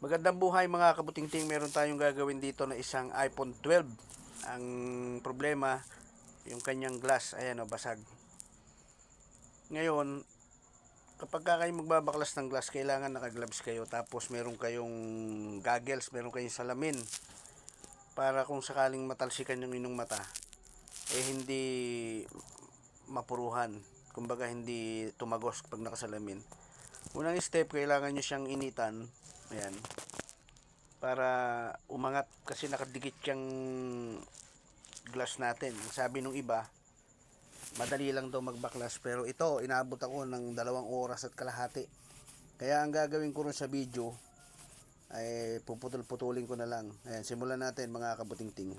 Magandang buhay mga kabutingting. Meron tayong gagawin dito na isang iPhone 12. Ang problema, yung kanyang glass, ayan o, basag. Ngayon, kapag ka kayo magbabaklas ng glass, kailangan naka-gloves kayo. Tapos meron kayong goggles, meron kayong salamin. Para kung sakaling matalsikan yung inyong mata, eh hindi mapuruhan. Kumbaga hindi tumagos pag nakasalamin. Unang step, kailangan nyo siyang initan. Ayan. Para umangat kasi nakadikit yung glass natin. Sabi nung iba, madali lang daw magbaklas. Pero ito, inaabot ako ng dalawang oras at kalahati. Kaya ang gagawin ko rin sa video, ay puputol-putulin ko na lang. Ayan, simulan natin mga kabutingting.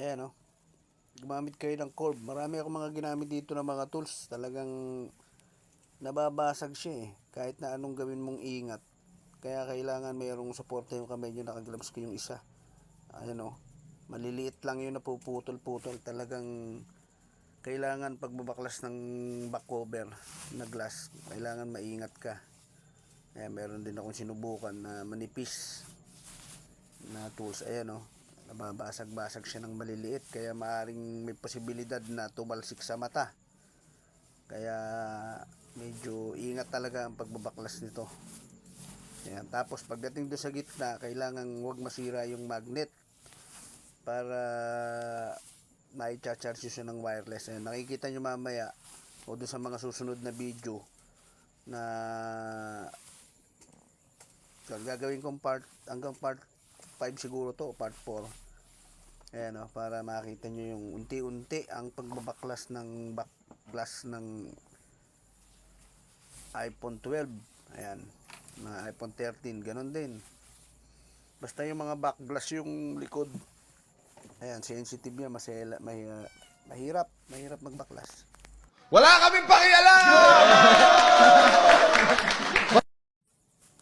Ayan o. Gumamit kayo ng curb. Marami ako mga ginamit dito ng mga tools. Talagang nababasag siya eh. Kahit na anong gawin mong ingat. Kaya kailangan mayroong suporta yung kamay nyo. Nakagloves ko yung isa. Ayan o. Maliliit lang yun na puputol-putol. Talagang kailangan pagbabaklas ng back cover na glass. Kailangan maingat ka. Ayan, meron din akong sinubukan na manipis na tools. Ayan o nababasag-basag siya ng maliliit kaya maaring may posibilidad na tumalsik sa mata kaya medyo ingat talaga ang pagbabaklas nito Ayan. tapos pagdating doon sa gitna kailangan huwag masira yung magnet para na-charge siya ng wireless Ayan. nakikita nyo mamaya o doon sa mga susunod na video na gagawin kong part hanggang part 5 siguro to, part 4. Ayan o, para makita nyo yung unti-unti ang pagbabaklas ng backglass ng iPhone 12. Ayan, na iPhone 13, ganun din. Basta yung mga backglass yung likod. Ayan, sensitive niya, masela, may, uh, mahirap, mahirap magbaklas. Wala kaming pakialam!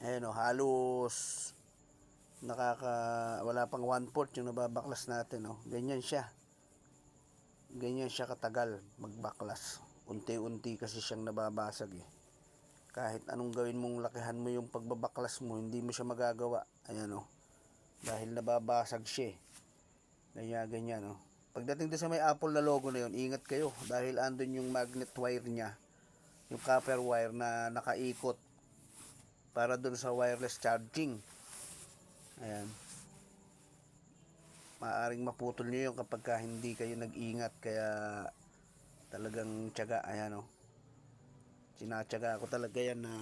Ayan o, halos nakaka wala pang 1 port yung nababaklas natin oh. Ganyan siya. Ganyan siya katagal magbaklas. Unti-unti kasi siyang nababasag eh. Kahit anong gawin mong lakihan mo yung pagbabaklas mo, hindi mo siya magagawa. Ayan oh. Dahil nababasag siya eh. Ganyan, ganyan oh. Pagdating doon sa may Apple na logo na yun, ingat kayo dahil andun yung magnet wire niya. Yung copper wire na nakaikot para doon sa wireless charging. Ayan. Maaring maputol nyo yun kapag ka hindi kayo nag-ingat. Kaya talagang tiyaga. Ayan o. Sinatyaga ako talaga yan na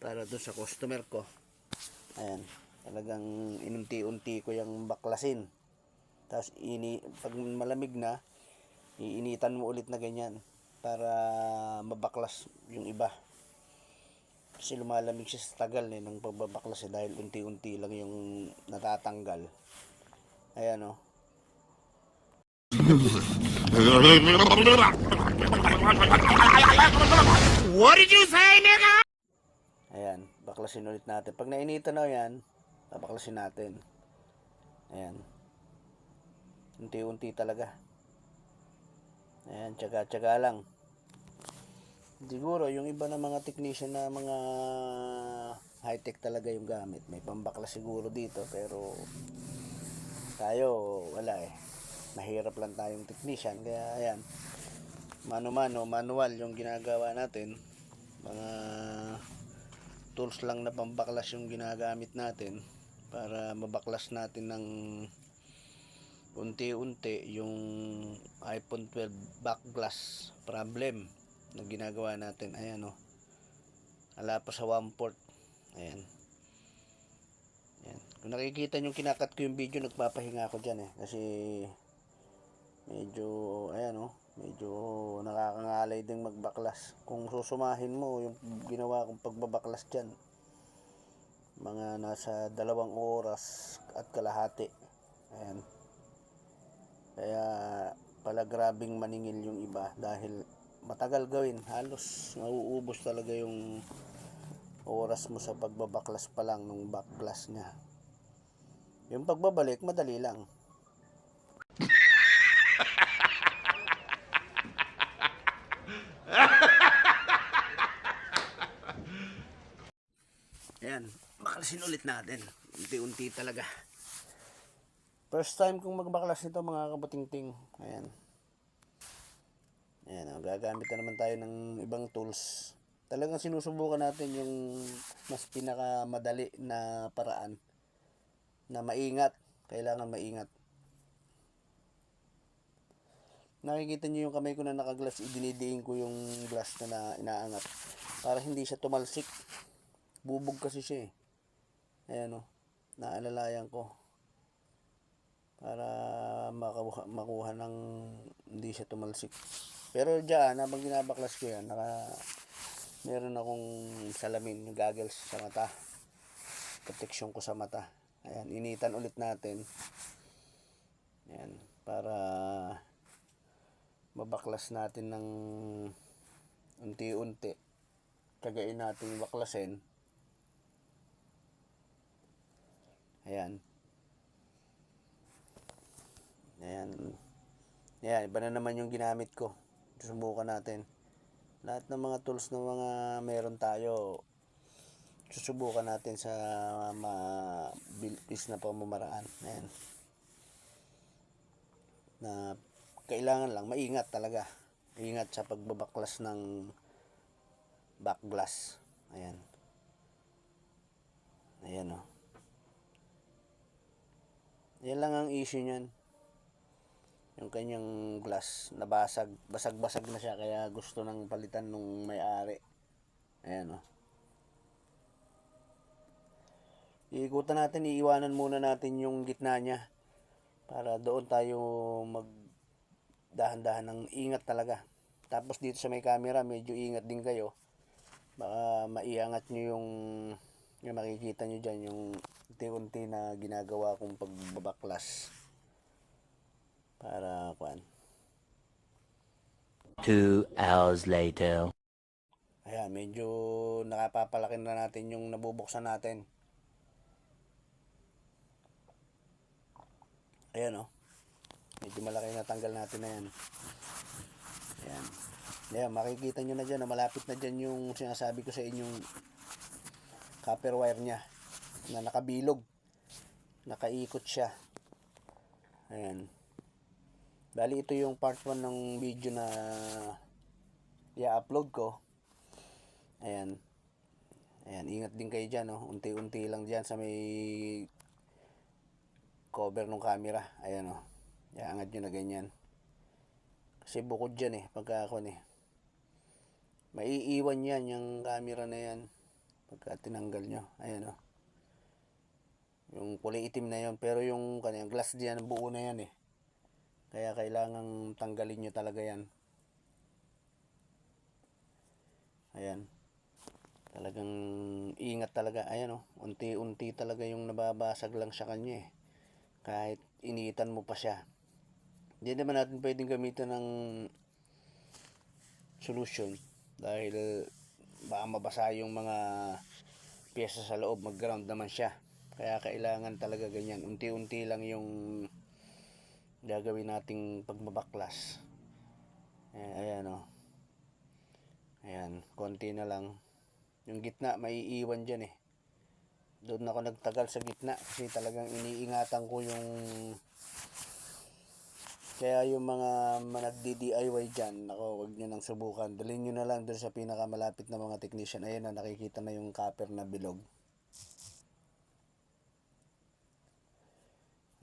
para doon sa customer ko. Ayan. Talagang inunti-unti ko yung baklasin. Tapos ini, pag malamig na, iinitan mo ulit na ganyan para mabaklas yung iba. Kasi lumalamig siya sa tagal eh, ng pagbabaklas eh, dahil unti-unti lang yung natatanggal. Ayan oh. o. What did you say, nigga? Ayan, baklasin ulit natin. Pag nainitan na yan, babaklasin natin. Ayan. Unti-unti talaga. Ayan, tsaga-tsaga lang. Siguro, yung iba na mga technician na mga high-tech talaga yung gamit. May pambaklas siguro dito, pero tayo, wala eh. Mahirap lang tayong technician. Kaya, ayan. Mano-mano, manual yung ginagawa natin. Mga tools lang na pambaklas yung ginagamit natin para mabaklas natin ng unti-unti yung iPhone 12 back glass problem na ginagawa natin. Ayan o. Ala pa sa 1 port. Ayan. Ayan. Kung nakikita nyo kinakat ko yung video, nagpapahinga ako dyan eh. Kasi medyo, ayan o. Medyo nakakangalay din magbaklas. Kung susumahin mo yung ginawa kong pagbabaklas dyan, mga nasa dalawang oras at kalahati. Ayan. Kaya pala grabing maningil yung iba dahil matagal gawin. Halos mauubos talaga yung oras mo sa pagbabaklas pa lang ng backglass niya. Yung pagbabalik, madali lang. Ayan, baklasin ulit natin. Unti-unti talaga. First time kong magbaklas nito mga kabutingting. Ayan. Ayan, oh, gagamit na naman tayo ng ibang tools. Talagang sinusubukan natin yung mas pinakamadali na paraan na maingat. Kailangan maingat. Nakikita niyo yung kamay ko na nakaglass, idinidiin ko yung glass na, na inaangat para hindi siya tumalsik. Bubog kasi siya eh. Ayan o, naalalayan ko. Para makuha, makuha ng hindi siya tumalsik. Pero dyan, habang ginabaklas ko yan, naka, meron akong salamin, goggles sa mata. Protection ko sa mata. Ayan, initan ulit natin. Ayan, para mabaklas natin ng unti-unti. Kagain natin baklasin. Ayan. Ayan. Ayan, iba na naman yung ginamit ko. Susubukan natin. Lahat ng mga tools na mga meron tayo, susubukan natin sa mabilis na pamamaraan. Ayan. Na kailangan lang maingat talaga. Ingat sa pagbabaklas ng back glass. Ayan. Ayan o. Oh. Yan lang ang issue niyan. Yung kanyang glass nabasag, basag-basag na siya kaya gusto nang palitan nung may-ari. Ayan o. Iikutan natin, iiwanan muna natin yung gitna niya para doon tayo mag dahan-dahan ng ingat talaga. Tapos dito sa may camera, medyo ingat din kayo. Baka maiangat nyo yung yung makikita nyo dyan, yung unti-unti na ginagawa kong pagbabaklas. Para, kuan. Two hours later. Ayan, medyo nakapapalaki na natin yung nabubuksan natin. Ayan, oh. Medyo malaki na tanggal natin na yan. Ayan. Ayan, makikita nyo na dyan na malapit na dyan yung sinasabi ko sa inyong copper wire niya na nakabilog. Nakaikot siya. Ayan. Bali, ito yung part 1 ng video na i-upload ko. Ayan. Ayan, ingat din kayo dyan, oh. Unti-unti lang dyan sa may cover ng camera. Ayan, oh. Iangat nyo na ganyan. Kasi bukod dyan, eh. Pagka ako, eh. Maiiwan yan, yung camera na yan. Pagka tinanggal nyo. Ayan, oh. Yung kulay itim na yon Pero yung kanyang glass diyan, buo na yan, eh. Kaya kailangang tanggalin nyo talaga yan. Ayan. Talagang ingat talaga. Ayan oh, unti-unti talaga yung nababasag lang sa kanya eh. Kahit initan mo pa siya. Hindi naman natin pwedeng gamitan ng solution dahil baka mabasa yung mga pyesa sa loob, mag-ground naman siya. Kaya kailangan talaga ganyan. Unti-unti lang yung gagawin nating pagbabaklas. Ayan, ayan oh. Ayan, konti na lang. Yung gitna, maiiwan dyan eh. Doon ako nagtagal sa gitna kasi talagang iniingatan ko yung kaya yung mga nagdi-DIY dyan, ako, wag nyo nang subukan. Dalhin nyo na lang doon sa pinakamalapit na mga technician. Ayan na, nakikita na yung copper na bilog.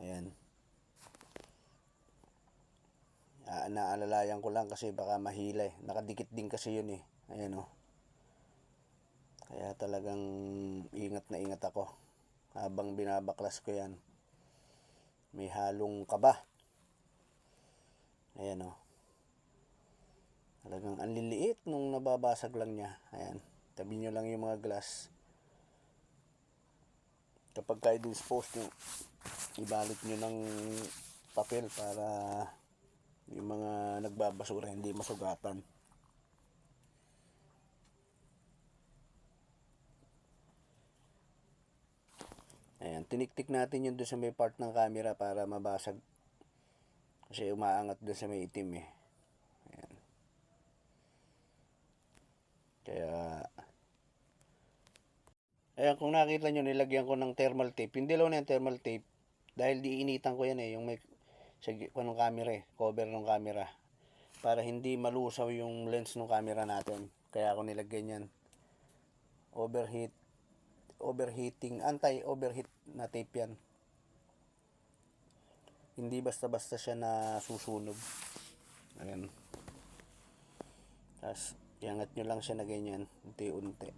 Ayan. Ah, naalalayan ko lang kasi baka mahila eh. Nakadikit din kasi yun eh. Ayan oh. Kaya talagang ingat na ingat ako. Habang binabaklas ko yan. May halong kaba. Ayan oh. Talagang ang liliit nung nababasag lang niya. Ayan. Tabi nyo lang yung mga glass. Kapag kayo dispose nyo, ibalot nyo ng papel para yung mga nagbabasura hindi masugatan. Ayan, tiniktik natin yun doon sa may part ng camera para mabasag. Kasi umaangat doon sa may itim eh. Ayan. Kaya, ayan kung nakita nyo, nilagyan ko ng thermal tape. Yung dilaw na yung thermal tape, dahil diinitan ko yan eh, yung may, sa gi- ng camera eh, cover ng camera. Para hindi malusaw yung lens ng camera natin. Kaya ako nilagyan yan. Overheat, overheating, anti-overheat na tape yan. Hindi basta-basta siya na susunog. Ayan. Tapos, iangat nyo lang siya na ganyan, unti-unti.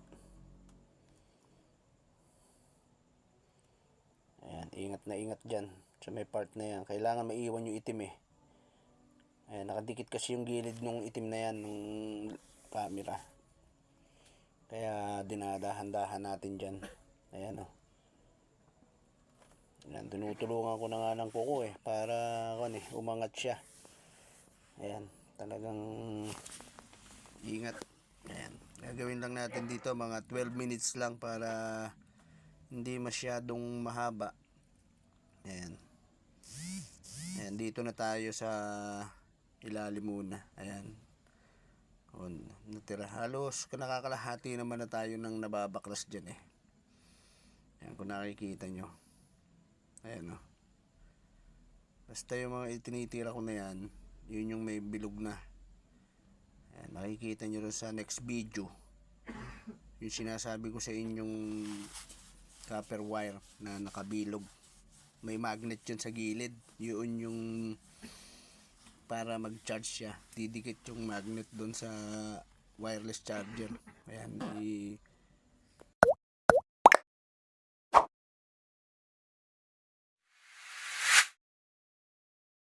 Ayan, ingat na ingat dyan. Sa may part na yan. Kailangan maiwan yung itim eh. Ayan, nakadikit kasi yung gilid ng itim na yan, ng camera. Kaya dinadahan-dahan natin dyan. Ayan o. Ayan, tinutulungan ko na nga ng kuko eh. Para, kan eh, umangat siya. Ayan, talagang ingat. Ayan, gagawin lang natin dito mga 12 minutes lang para hindi masyadong mahaba. Ayan. Ayan, dito na tayo sa ilalim muna. Ayan. O, natira. Halos nakakalahati naman na tayo ng nababaklas dyan eh. Ayan, kung nakikita nyo. Ayan o. Basta yung mga itinitira ko na yan, yun yung may bilog na. Ayan, nakikita nyo rin sa next video. Yung sinasabi ko sa inyong copper wire na nakabilog. May magnet yun sa gilid. Yun yung para mag-charge siya. Didikit yung magnet doon sa wireless charger. Ayan, i